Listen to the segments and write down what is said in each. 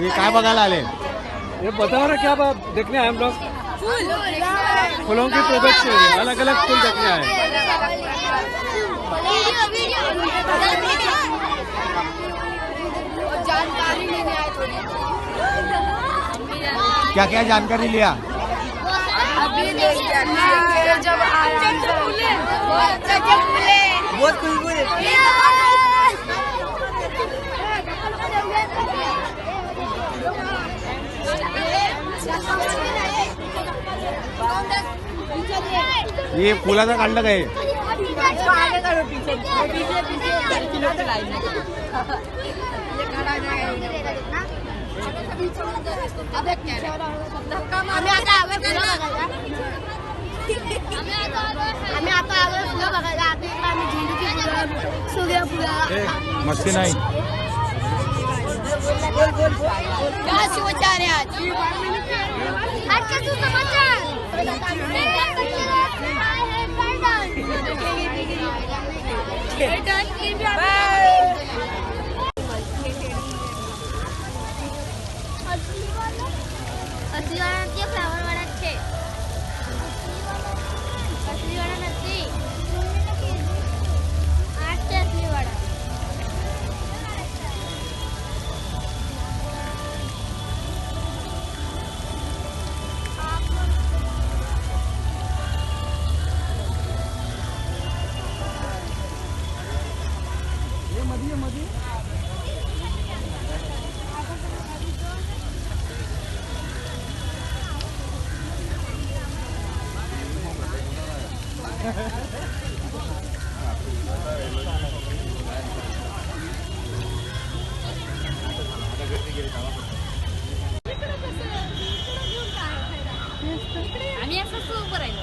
हे काय बघायला आले? ये बताओ ना क्या बात देखने आए हम लोग? फूलों की प्रोडक्ट अलग अलग फूल देखने आए। जानकारी लेने आए थोड़ी क्या क्या जानकारी लिया? अभी जब अच्छे बहुत खुशबू हे फुलाचं काढलं काय आम्ही आता आलोय फुलं बघायला. आम्ही आता इकडे आम्ही झेंडूची फुलं सूर्यफुलं मस्ती नाही. क्या 再见。आम्ही असं उभं राहिलो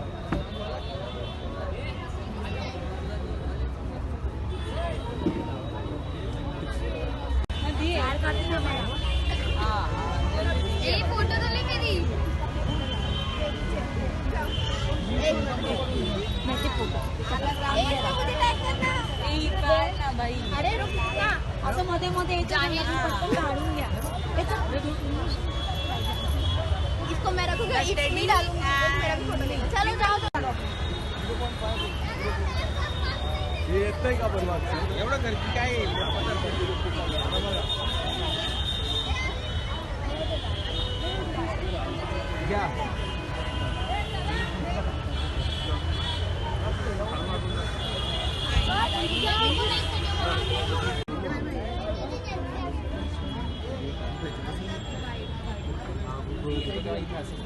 इसको मैं रखूंगा इसको नहीं डालूंगा मेरा भी फोटो नहीं चलो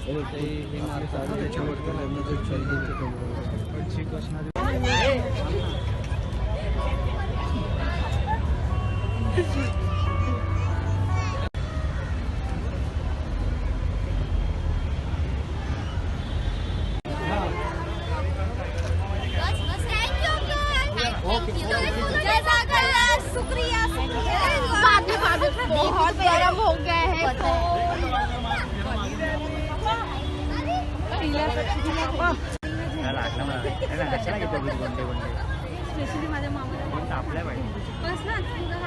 हे येतंय का बनवा एवढं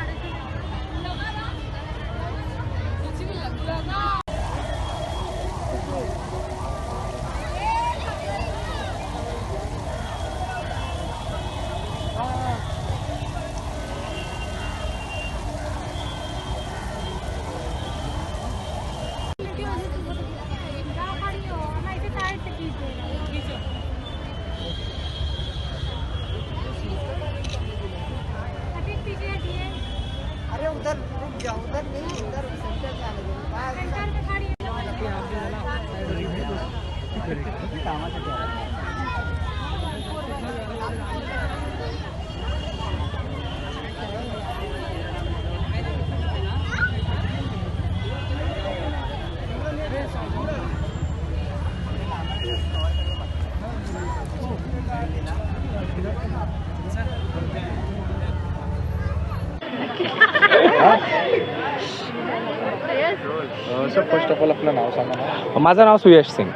अरे ऑल आपलं नाव सांगा माझं नाव सुयश सिंग.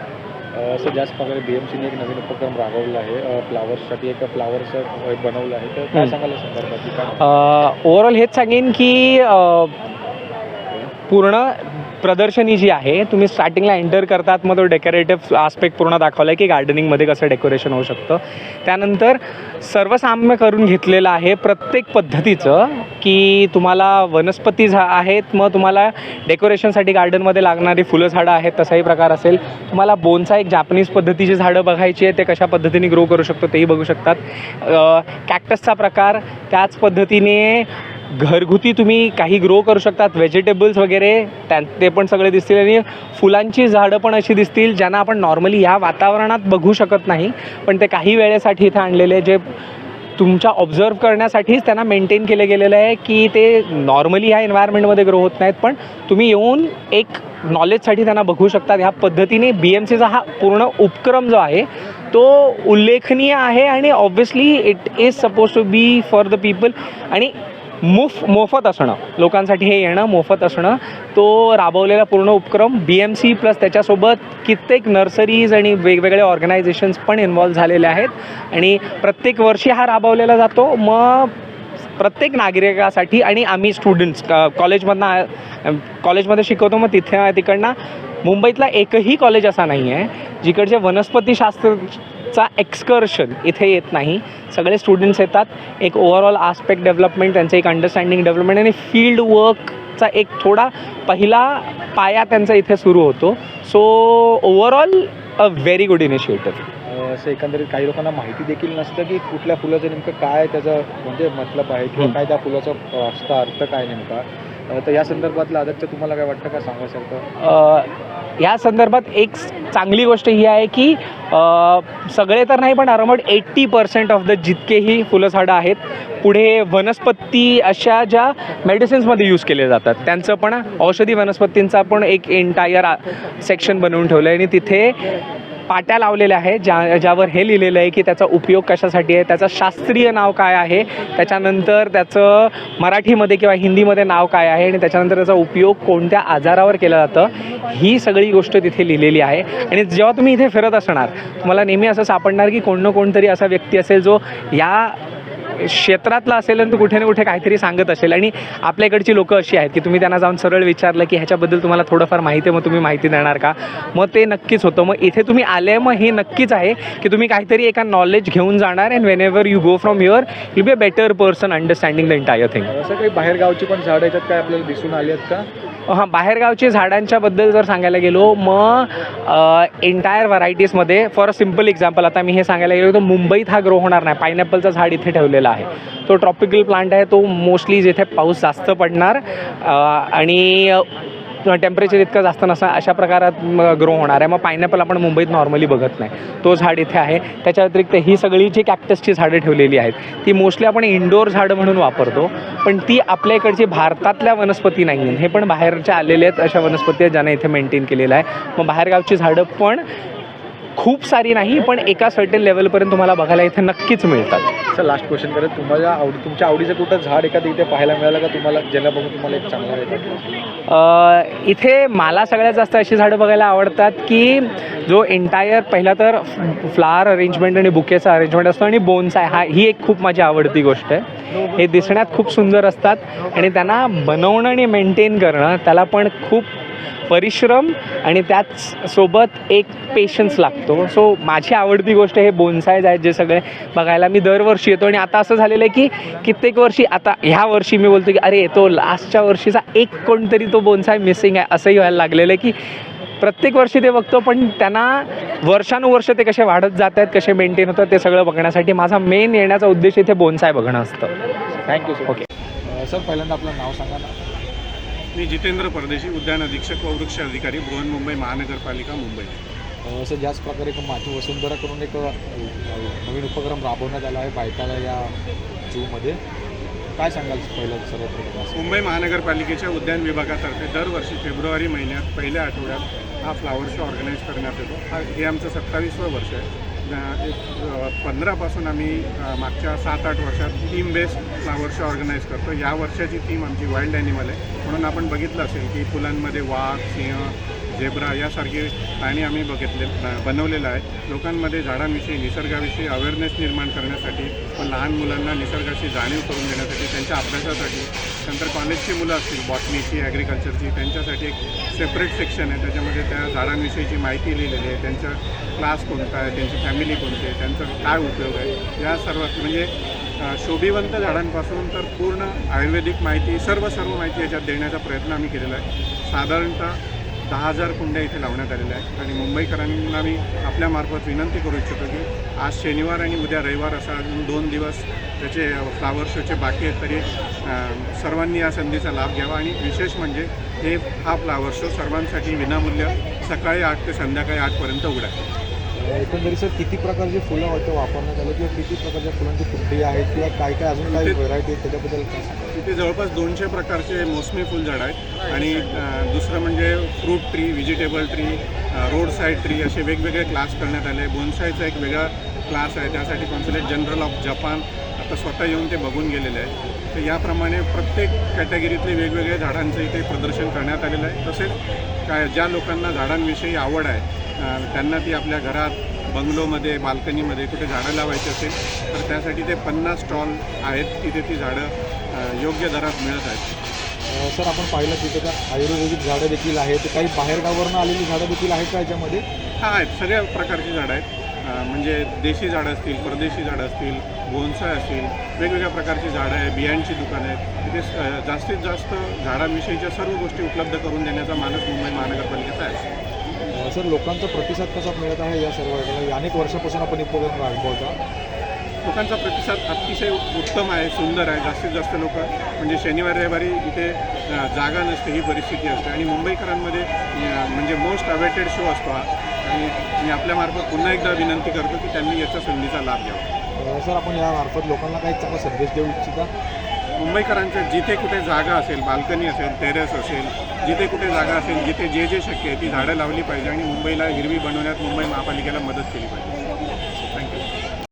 सर ज्याच प्रकारे बी एम सीने एक नवीन उपक्रम राबवला आहे फ्लावर्ससाठी एक फ्लावरचं बनवलं आहे तर काय या संदर्भात? ओव्हरऑल हेच सांगेन की पूर्ण प्रदर्शनी जी आहे तुम्ही स्टार्टिंगला एंटर करतात मग तो डेकोरेटिव्ह आस्पेक्ट पूर्ण दाखवला आहे की गार्डनिंगमध्ये कसं डेकोरेशन होऊ शकतं. त्यानंतर सर्वसाम्य करून घेतलेलं आहे प्रत्येक पद्धतीचं की तुम्हाला वनस्पती झा आहेत मग तुम्हाला डेकोरेशनसाठी गार्डनमध्ये लागणारी फुलं झाडं आहेत तसाही प्रकार असेल. तुम्हाला बोनचा एक जापनीज पद्धतीची झाडं बघायची आहे ते कशा पद्धतीने ग्रो करू शकतो तेही बघू शकतात. कॅक्टसचा प्रकार त्याच पद्धतीने घरगुती तुम्ही काही ग्रो करू शकतात व्हेजिटेबल्स वगैरे त्या ते पण सगळे दिसतील आणि फुलांची झाडं पण अशी दिसतील ज्यांना आपण नॉर्मली ह्या वातावरणात बघू शकत नाही पण ते काही वेळेसाठी इथे आणलेले जे तुमच्या ऑब्झर्व करण्यासाठीच त्यांना मेंटेन केलं गेलेलं आहे की ते नॉर्मली ह्या एन्व्हायरमेंटमध्ये ग्रो होत नाहीत पण तुम्ही येऊन एक नॉलेजसाठी त्यांना बघू शकतात. ह्या पद्धतीने बी एम सीचा हा पूर्ण उपक्रम जो आहे तो उल्लेखनीय आहे आणि obviously it is suppose to be for the people आणि मुफ मोफत असणं. लोकांसाठी हे येणं मोफत असणं. तो राबवलेला पूर्ण उपक्रम बी एम सी प्लस त्याच्यासोबत कित्येक नर्सरीज आणि वेगवेगळे ऑर्गनायझेशन्स पण इन्वॉल्व्ह झालेले आहेत. आणि प्रत्येक वर्षी हा राबवलेला जातो. मग प्रत्येक नागरिकासाठी आणि आम्ही स्टुडंट्स कॉलेजमधनं कॉलेजमध्ये शिकवतो. मग तिथे तिकडनं मुंबईतला एकही कॉलेज असा नाही आहे जिकडचे वनस्पतीशास्त्रचा एक्सकर्शन इथे येत नाही. सगळे स्टुडंट्स येतात. एक ओव्हरऑल आस्पेक्ट डेव्हलपमेंट त्यांचं एक अंडरस्टँडिंग डेव्हलपमेंट आणि फील्ड वर्कचा एक थोडा पहिला पाया त्यांचा इथे सुरू होतो. So overall a very good initiative असं एकंदरीत काही लोकांना माहिती देखील नसतं की कुठल्या फुलाचं नेमकं काय त्याचं म्हणजे मतलब आहे किंवा. काय त्या फुलाचं असतं अर्थ काय नेमका. तर या संदर्भातलं आदत्य तुम्हाला काय वाटतं? का सांगायसारखं या संदर्भात एक चांगली गोष्ट ही आहे की सगळे तर नाही पण around eighty percent of the जितकेही फुलझाडं आहेत पुढे वनस्पती अशा ज्या मेडिसिन्समध्ये यूज केले जातात. त्यांचं पण औषधी वनस्पतींचा पण एक एंटायर सेक्शन बनवून ठेवलं आहे आणि तिथे पाट्या लावलेल्या आहेत ज्या ज्यावर हे लिहिलेलं आहे की त्याचा उपयोग कशासाठी आहे त्याचं शास्त्रीय नाव काय आहे त्याच्यानंतर त्याचं मराठीमध्ये किंवा हिंदीमध्ये नाव काय आहे आणि त्याच्यानंतर त्याचा उपयोग कोणत्या आजारावर केला जातं ही सगळी गोष्ट तिथे लिहिलेली आहे. आणि जेव्हा तुम्ही इथे फिरत असणार तुम्हाला नेहमी असं सापडणार की कोण ना कोणतरी असा व्यक्ती असेल जो या क्षेत्रातला असेल आणि तो कुठे ना कुठे काहीतरी सांगत असेल. आणि आपल्या इकडची लोकं अशी आहेत की तुम्ही त्यांना जाऊन सरळ विचारलं की ह्याच्याबद्दल तुम्हाला थोडंफार माहिती आहे मग तुम्ही माहिती देणार का? मग ते नक्कीच होतं. मग इथे तुम्ही आले मग हे नक्कीच आहे की तुम्ही काहीतरी एका नॉलेज घेऊन जाणार and whenever you go from your you be a better person understanding the entire thing असं काही बाहेरगावची पण झाडं याच्यात काय आपल्याला दिसून आली आहेत का? हां बाहेरगावची झाडांच्याबद्दल जर सांगायला गेलो मग एंटायर व्हरायटीजमध्ये फॉर अ सिंपल एक्झाम्पल आता मी हे सांगायला गेलो तर मुंबईत हा ग्रो होणार नाही. पायनॅपलचं झाड इथे ठेवलेला आहे. तो ट्रॉपिकल प्लांट आहे तो मोस्टली जिथे पाऊस जास्त पडणार आणि टेम्परेचर इतकं जास्त नसणार अशा प्रकारात ग्रो होणार आहे. मग पायनॅपल आपण मुंबईत नॉर्मली बघत नाही. तो झाड इथे आहे. त्याच्या व्यतिरिक्त ही सगळी जी कॅक्टसची झाडं ठेवलेली आहेत ती मोस्टली आपण इंडोर झाडं म्हणून वापरतो पण ती आपल्या इकडची भारतातल्या वनस्पती नाही आहेत हे पण बाहेरच्या आलेले आहेत अशा वनस्पती आहेत ज्यांना इथे मेंटेन केलेलं आहे. मग बाहेरगावची झाडं पण खूप सारी नाही पण एका सर्टन लेवलपर्यंत तुम्हाला बघायला इथे नक्कीच मिळतात. सर लास्ट क्वेश्चन करत तुम्हाला आवडी तुमच्या आवडीचं कुठं झाड एखादं इथे पाहायला मिळालं का? तुम्हाला ज्याला बघून तुम्हाला एक चांगला इथे मला सगळ्यात जास्त अशी झाडं बघायला आवडतात की जो एंटायर पहिला तर फ्लावर अरेंजमेंट आणि बुकेचा अरेंजमेंट असतो आणि बोन्साय हा ही एक खूप माझी आवडती गोष्ट आहे. हे दिसण्यात खूप सुंदर असतात आणि त्यांना बनवणं आणि मेंटेन करणं त्याला पण खूप परिश्रम आणि त्याच सोबत एक पेशन्स लागतो. सो माझी आवडती गोष्ट हे बोन्सायज आहेत जे सगळे बघायला मी दरवर्षी येतो आणि आता असं झालेलं आहे की कित्येक वर्षी आता ह्या वर्षी मी बोलतो की अरे तो लास्टच्या वर्षीचा एक कोणतरी तो बोन्साय मिसिंग आहे असंही व्हायला लागलेलं आहे की प्रत्येक वर्षी ते बघतो पण त्यांना वर्षानुवर्ष ते कसे वाढत जात आहेत कसे मेंटेन होतात ते सगळं बघण्यासाठी माझा मेन येण्याचा उद्देश इथे बोन्साय बघणं असतं. Thank you sir okay. सर पहिल्यांदा आपलं नाव सांगा ना. मी जितेंद्र परदेशी उद्यान अधीक्षक व वृक्ष अधिकारी बृहन्मुंबई महानगरपालिका मुंबई. अं, सर ज्याच प्रकारे एक माझी वसुंधरा करून एक नवीन उपक्रम राबवण्यात आला आहे बायकाला या जूमध्ये काय सांगाल पहिलं सर्वप्रथम? असं? मुंबई महानगरपालिकेच्या उद्यान विभागातर्फे दरवर्षी फेब्रुवारी महिन्यात पहिल्या आठवड्यात हा फ्लावर शो ऑर्गनाईज करण्यात येतो. हा हे आमचं सत्तावीसवं वर्ष आहे. एक पंधरापासून आम्ही मागच्या सात आठ वर्षात theme based flower show organise करतो. या वर्षाची थीम आमची वाईल्ड ॲनिमल आहे. म्हणून आपण बघितलं असेल की फुलांमध्ये वाघ सिंह झेब्रा यासारखे प्राणी आम्ही बघितले बनवलेलं आहे. लोकांमध्ये झाडांविषयी निसर्गाविषयी अवेअरनेस निर्माण करण्यासाठी व लहान मुलांना निसर्गाची जाणीव करून देण्यासाठी त्यांच्या अभ्यासासाठी नंतर कॉलेजची मुलं असतील बॉटनीची ॲग्रिकल्चरची त्यांच्यासाठी एक सेपरेट सेक्शन आहे. त्याच्यामध्ये त्या झाडांविषयीची माहिती लिहिलेली आहे. त्यांचा क्लास कोणता आहे त्यांची फॅमिली कोणती आहे त्यांचा काय उपयोग आहे? या सर्व म्हणजे शोभिवंत झाडांपासून तर पूर्ण आयुर्वेदिक माहिती सर्व सर्व माहिती याच्यात देण्याचा प्रयत्न आम्ही केलेला आहे. साधारणतः दहा हजार कुंड्या इथे लावण्यात आलेल्या आहेत. आणि मुंबईकरांना मी आपल्यामार्फत विनंती करू इच्छितो की आज शनिवार आणि उद्या रविवार असा अजून दोन दिवस त्याचे फ्लावर शोचे बाकी आहेत तरी सर्वांनी या संधीचा लाभ घ्यावा. आणि विशेष म्हणजे हे हा फ्लावर शो सर्वांसाठी विनामूल्य सकाळी आठ ते संध्याकाळी आठपर्यंत उघडा एकंदरीत सर किती प्रकारची फुलं वाटतं वापरण्यात आलं किंवा किती प्रकारच्या फुलांची कुंडी आहेत किंवा काय काय अजून काही व्हरायटी आहेत त्याच्याबद्दल काय सांगा? इथे जवळपास दोनशे प्रकारचे मोसमी फुलझाड आहेत. आणि दुसरं म्हणजे fruit tree vegetable tree road side tree असे वेगवेगळे क्लास करण्यात आले. बोनसायचा एक वेगळा क्लास आहे. त्यासाठी कॉन्सुलेट जनरल ऑफ जपान आता स्वतः येऊन ते बघून गेलेले आहे तर याप्रमाणे प्रत्येक कॅटेगरीतले वेगवेगळे झाडांचं इथे प्रदर्शन करण्यात आलेलं आहे. तसेच काय ज्या लोकांना झाडांविषयी आवड आहे त्यांना ती आपल्या घरात बंगलोमध्ये बाल्कनीमध्ये कुठे झाडं लावायची असेल तर त्यासाठी ते पन्नास स्टॉल आहेत. तिथे ती झाडं योग्य दरात मिळत आहेत. सर आपण पाहिलं तिथे त्या आयुर्वेदिक झाडं देखील आहेत. काही बाहेरगावावरून आलेली झाडं देखील आहेत का याच्यामध्ये? हा आहेत. सगळ्या प्रकारची झाडं आहेत. म्हणजे देशी झाडं असतील परदेशी झाडं असतील बोनसाय असतील वेगवेगळ्या प्रकारची झाडं आहे बियांची दुकानं आहेत. तिथे जास्तीत जास्त झाडांविषयीच्या सर्व गोष्टी उपलब्ध करून देण्याचा मानस मुंबई महानगरपालिकेचा आहे. सर लोकांचा प्रतिसाद कसा मिळत आहे या सर्व? अनेक वर्षापासून आपण हे उपक्रम राबवता लोकांचा प्रतिसाद अतिशय उत्तम आहे सुंदर आहे जास्तीत जास्त लोक म्हणजे शनिवार रविवारी इथे जागा नसते ही परिस्थिती असते. आणि मुंबईकरांमध्ये म्हणजे मोस्ट अवेटेड शो असतो हा. आणि मी आपल्यामार्फत पुन्हा एकदा विनंती करतो की त्यांनी याच्या संधीचा लाभ घ्यावा. सर आपण यामार्फत लोकांना काही चांगला संदेश देऊ इच्छिता? मुंबईकरांच्या जिथे कुठे जागा असेल बाल्कनी असेल टेरेस असेल जिथे कुठे जागा असेल जिथे जे जे शक्य आहे ती झाडं लावली पाहिजे आणि मुंबईला हिरवी बनवण्यात मुंबई महापालिकेला मदत केली पाहिजे.